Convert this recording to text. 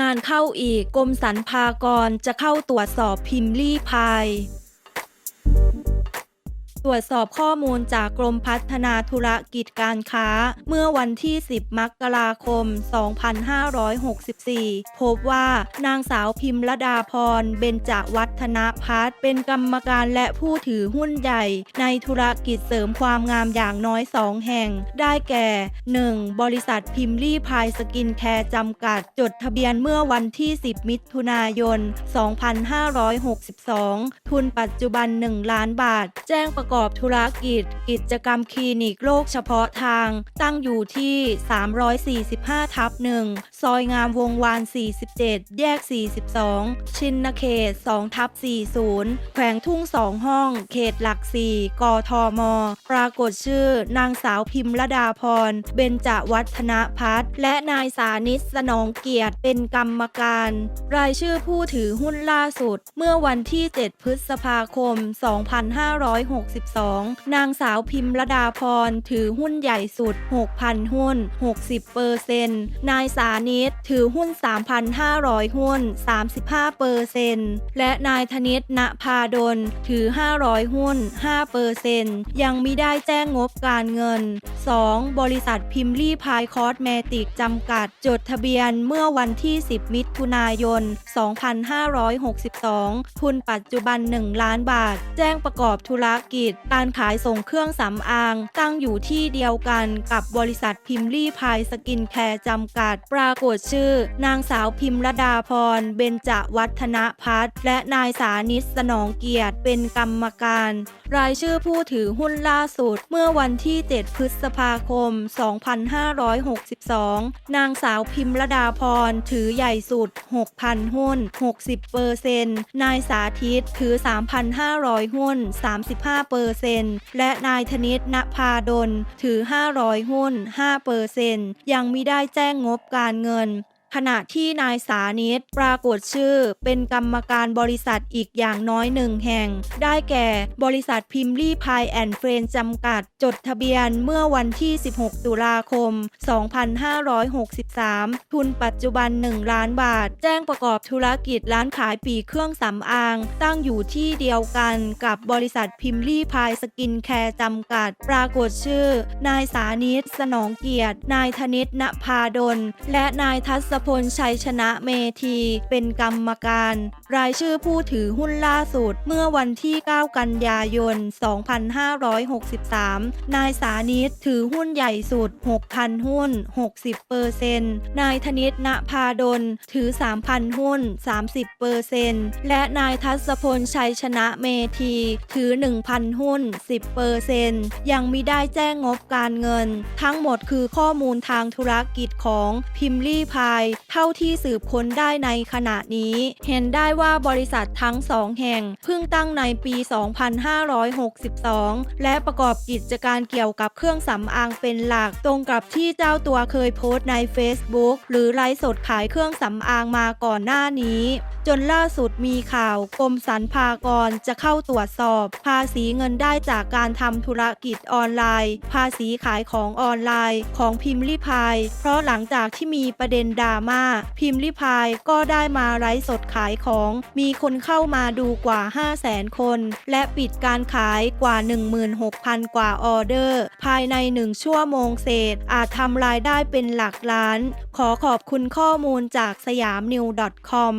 งานเข้าอีกกรมสรรพากรจะเข้าตรวจสอบพิมพ์ลี่พาย รวจสอบข้อมูลจากกรมพัฒนาธุรกิจการค้า เมื่อวันที่ 10 มกราคม 2564 พบว่านางสาวพิมรดาพร เบญจวัฒนพัฒน์เป็นกรรมการและผู้ถือหุ้นใหญ่ ในธุรกิจเสริมความงามอย่างน้อย 2 แห่ง ได้แก่ 1. บริษัทพิมลี่พายสกินแคร์จำกัด จดทะเบียนเมื่อวันที่ 10 มิถุนายน 2562 ทุนปัจจุบัน 1 ล้านบาท แจ้งประกอบอบธุรกิจ กิจกรรมคลินิกโรคเฉพาะทาง ตั้งอยู่ที่ 345 ทับ1ซอยงามวงวาน 47 แยก 42 ชินเขต2ทับ40 แขวงทุ่ง2ห้อง เขตหลัก 4 กทม ปรากฏชื่อนางสาวพิมรดาพร เบญจวัฒนพัฒน์และนายสานิตสนองเกียรติเป็นกรรมการ รายชื่อผู้ถือหุ้นล่าสุด เมื่อวันที่ 7 พฤษภาคม2 นางสาวพิมรดาพร ถือหุ้นใหญ่สุด 6,000 หุ้น 60เปอร์เซ็นต์นายสานิตถือหุ้น 3,500 หุ้น 35เปอร์เซ็นต์และนายธนิตณพาดล ถือ 500 หุ้น5เปอร์เซ็นต์ยังมิได้แจ้งงบการเงิน 2. บริษัทพิมลี่พายคอสเมติกจำกัด จดทะเบียนเมื่อวันที่ 10 มิถุนายน 2562 ทุนปัจจุบัน 1 ล้านบาท แจ้งประกอบธุรกิจการขายส่งเครื่องสำอาง ตั้งอยู่ที่เดียวกันกับบริษัทพิมลี่พายสกินแคร์จำกัด ปรากฏชื่อ นางสาวพิมรดาพร เบญจวัฒนพัฒน์และนายสานิตสนองเกียรติเป็นกรรมการ รายชื่อผู้ถือหุ้นล่าสุด เมื่อวันที่ 7 พฤษภาคม 2562 นางสาวพิมรดาพร ถือใหญ่สุด 6,000 หุ้น 60เปอร์เซ็นายสาธิตถือ 3,500 หุ้น 35%เปอร์เซ็นและนายธนิตณพาดลถือ 500 หุ้น5เปอร์เซ็นต์ยังมิได้แจ้งงบการเงิน ขณะที่นายสานิตปรากฏชื่อ เป็นกรรมการบริษัทอีกอย่างน้อยหนึ่งแห่ง ได้แก่บริษัทพิมลี่พายแอนด์เฟรนจำกัด จดทะเบียนเมื่อวันที่ 16 ตุลาคม 2563 ทุนปัจจุบัน 1 ล้านบาท แจ้งประกอบธุรกิจร้านขายปีเครื่องสำอาง ตั้งอยู่ที่เดียวกันกับบริษัทพิมลี่พายสกินแคร์จำกัด ปรากฏชื่อ นายสานิตสนองเกียรติ นายธนิตณภาดล และนายทัศพลชัยชนะเมธี เป็นกรรมการ รายชื่อผู้ถือหุ้นล่าสุด เมื่อวันที่ 9 กันยายน 2563 นายสานิตถือหุ้นใหญ่สุด 6,000 หุ้น 60เปอร์เซ็นต์นายธนิตณภาดล ถือ 3,000 หุ้น 30เปอร์เซ็นต์และนายทัศพลชัยชนะเมธี ถือ 1,000 หุ้น 10เปอร์เซ็นต์ยังมิได้แจ้งงบการเงิน ทั้งหมดคือข้อมูลทางธุรกิจของพิมลี่พายเท่าที่สืบค้นได้ในขณะนี้ เห็นได้ว่าบริษัททั้งสองแห่งเพิ่งตั้งในปี 2562 และประกอบกิจการเกี่ยวกับเครื่องสำอางเป็นหลัก ตรงกับที่เจ้าตัวเคยโพสต์ใน Facebook หรือไลฟ์สดขายเครื่องสำอางมาก่อนหน้านี้ จนล่าสุดมีข่าวกรมสรรพากรจะเข้าตรวจสอบ ภาษีเงินได้จากการทำธุรกิจออนไลน์ ภาษีขายของออนไลน์ ของพิมพ์ลิพาย เพราะหลังจากที่มีประเด็นดารามาพิมพ์ลิพายก็ได้มาไลฟ์สดขายของ มีคนเข้ามาดูกว่า 5 0 0แสนคน และปิดการขายกว่า 16,000 กว่าออเดอร์ ภายใน 1 ชั่วโมงเศษ อาจทำรายได้เป็นหลักล้าน ขอขอบคุณข้อมูลจากสยามนิว .com